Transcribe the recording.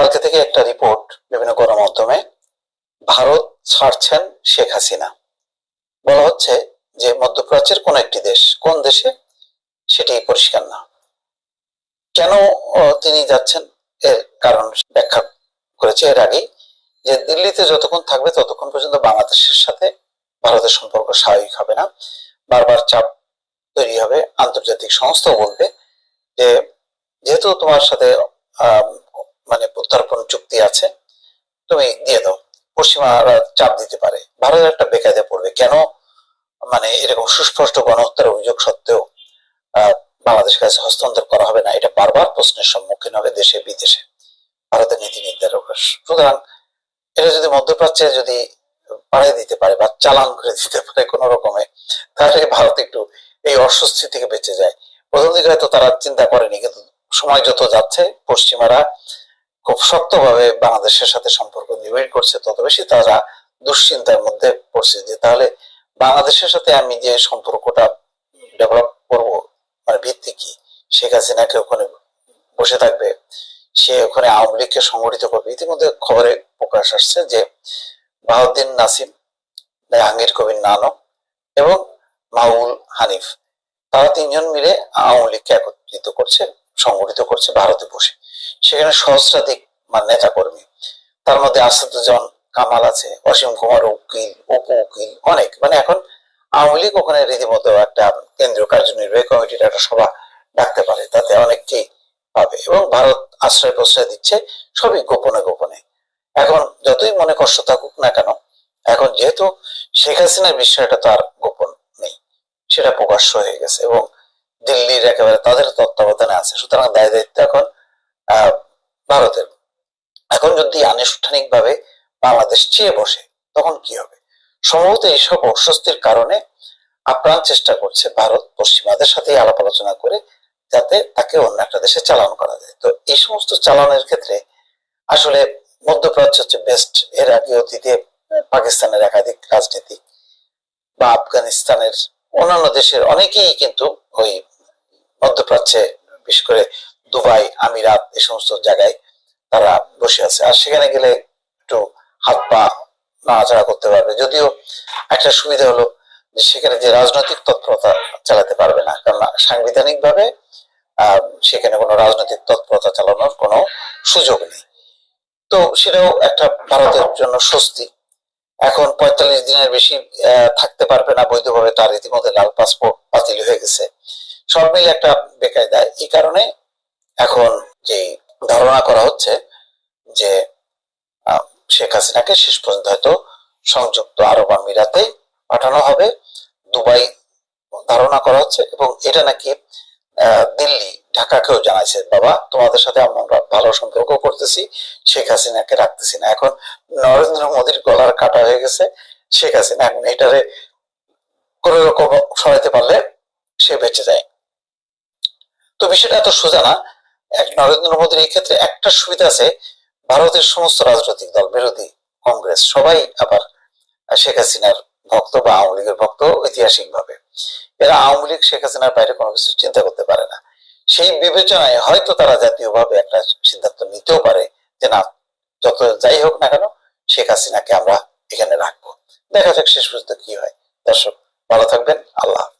কালকে থেকে একটা রিপোর্ট বিভিন্ন গণমাধ্যমে ভারত ছাড়ছেন শেখ হাসিনা। বলা হচ্ছে যে মধ্যপ্রাচ্যের কোন একটি দেশ কোন দেশে সেটি পরিষ্কার না। কেন তিনি যাচ্ছেন? এর কারণ ব্যাখ্যা করেছে এর আগেই যে দিল্লিতে যতক্ষণ থাকবে ততক্ষণ পর্যন্ত বাংলাদেশের সাথে ভারতের সম্পর্ক স্বাভাবিক হবে না। বারবার চাপ তৈরি হবে। আন্তর্জাতিক সংস্থাও বলবে যে, যেহেতু তোমার সাথে আহ, মানে প্রত্যর্পণ চুক্তি আছে তুমি দিয়ে দাও পশ্চিমারা চাপ দিতে পারে। ভারত একটা বেকায়দে পড়বে। কেন? মানে এরকম সুস্পষ্ট গণহত্যার অভিযোগ সত্ত্বেও বাংলাদেশের কাছে হস্তান্তর করা হবে না। এটা বারবার প্রশ্নের সম্মুখীন হবে দেশে, বিদেশে। ভারতের নীতি নির্ধারক সুতরাং, এটা যদি মধ্যপ্রাচ্যে যদি বাড়িয়ে দিতে পারে বা চালান করে দিতে পারে কোনো রকমে, তাহলে ভারত একটু এই অস্বস্তি থেকে বেঁচে যায়। প্রথম দিকে হয়তো তারা চিন্তা করেনি, কিন্তু সময় যত যাচ্ছে, পশ্চিমারা খুব শক্তভাবে বাংলাদেশের সাথে সম্পর্ক নিবিড় করছে, তত বেশি তারা দুশ্চিন্তার মধ্যে পড়ছে যে তাহলে বাংলাদেশের সাথে আমি যে সম্পর্কটা ডেভেলপ করব মানে ভিত্তি কি? শেখ হাসিনাকে ওখানে বসে থাকবে, সে ওখানে আওয়ামী লীগকে সংগঠিত করবে। ইতিমধ্যে খবরে প্রকাশ আসছে যে বাহাউদ্দিন নাসিম, জাহাঙ্গীর কবির নানক এবং মাউল হানিফ, তারা তিনজন মিলে আওয়ামী লীগকে একত্রিত করছে, সংগঠিত করছে ভারতে বসে। সেখানে সহস্রাধিক মানে নেতা কর্মী তার মধ্যে আসাদুজ্জামান কামাল আছে, অসীম কুমার উকিল, অপু উকিল, অনেক। মানে এখন আওয়ামী লীগ ওখানে রীতিমতো একটা কেন্দ্রীয় কার্যনির্বাহী কমিটির একটা সভা ডাকতে পারে, তাতে অনেককেই পাবে এবং ভারত আশ্রয় প্রশ্রয় দিচ্ছে সবই গোপনে গোপনে। এখন যতই মনে কষ্ট থাকুক না কেন, এখন যেহেতু শেখ হাসিনার বিষয়টা তো আর গোপন নেই, সেটা প্রকাশ্য হয়ে গেছে এবং দিল্লির একেবারে তাদের তত্ত্বাবধানে আছে। সুতরাং দায় দায়িত্ব এখন আহ, ভারতের এখন যদি আনুষ্ঠানিক ভাবে বাংলাদেশ চেয়ে বসে, তখন কি হবে? সম্ভবত এইসব অস্বস্তির কারণে আপ্রাণ চেষ্টা করছে ভারত পশ্চিমাদের সাথে আলাপ আলোচনা করে যাতে তাকে অন্য একটা দেশে চালান করা যায়। তো এই সমস্ত চালানের ক্ষেত্রে আসলে মধ্যপ্রাচ্য হচ্ছে বেস্ট এর আগে অতীতে পাকিস্তানের একাধিক রাজনীতিক বা আফগানিস্তানের অন্যান্য দেশের অনেকেই কিন্তু ওই মধ্যপ্রাচ্যে, বিশেষ করে দুবাই, আমিরাত এই সমস্ত জায়গায় তারা বসে আছে। আর সেখানে গেলে একটু হাত পা নাড়াচাড়া করতে পারবে। যদিও একটা সুবিধা হলো যে সেখানে যে রাজনৈতিক তৎপরতা চালাতে পারবে না, কারণ সাংবিধানিক ভাবে আহ, সেখানে কোনো রাজনৈতিক তৎপরতা চালানোর কোনো সুযোগ নেই। তো সেটাও একটা ভারতের জন্য স্বস্তি। এখন পঁয়তাল্লিশ দিনের বেশি থাকতে পারবে না বৈধভাবে, তার ইতিমধ্যে লাল পাসপোর্ট বাতিল হয়ে গেছে। সব মিলে একটা বেকায়দা এই কারণে এখন যে ধারণা করা হচ্ছে যে শেখ হাসিনাকে শেষ পর্যন্ত হয়তো সংযুক্ত আরব আমিরাতে পাঠানো হবে। দুবাই ধারণা করা হচ্ছে এবং এটা নাকি দিল্লি, ঢাকাকেও জানাইছে, বাবা, তোমাদের সাথে আমরা ভালো সম্পর্ক করতেছি, শেখ হাসিনাকে রাখতেছি না। এখন নরেন্দ্র মোদীর গলার কাটা হয়ে গেছে, শেখ হাসিনা এখন এটারে কোন রকম সরাইতে পারলে সে বেঁচে যায়। তো বিষয়টা এত সোজা না। নরেন্দ্র মোদীর এই ক্ষেত্রে একটা সুবিধা আছে, ভারতের সমস্ত রাজনৈতিক দল, বিরোধী কংগ্রেস, সবাই আবার শেখ হাসিনার ভক্ত বা আওয়ামী লীগের ভক্ত ঐতিহাসিক ভাবে এরা আওয়ামী লীগ, শেখ হাসিনার বাইরে কোনো কিছু চিন্তা করতে পারে না। সেই বিবেচনায় হয়তো তারা জাতীয়ভাবে একটা সিদ্ধান্ত নিতেও পারে যে না, যত যাই হোক না কেন, শেখ হাসিনাকে আমরা এখানে রাখব। দেখা যাক শেষ পর্যন্ত কি হয়। দর্শক, ভালো থাকবেন। আল্লাহ।